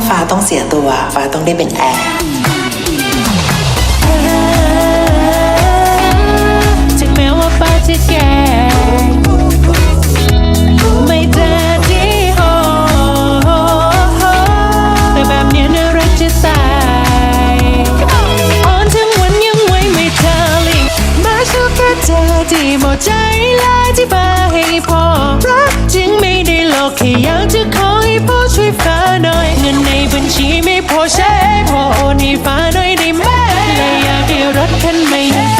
าฟ้าต้องเสียตัว ฟ้าต้องได้เป็นแอร์ พอโนี่ฟ้าหน่อยได้ไหมแลยอยากให้รถคันใหม่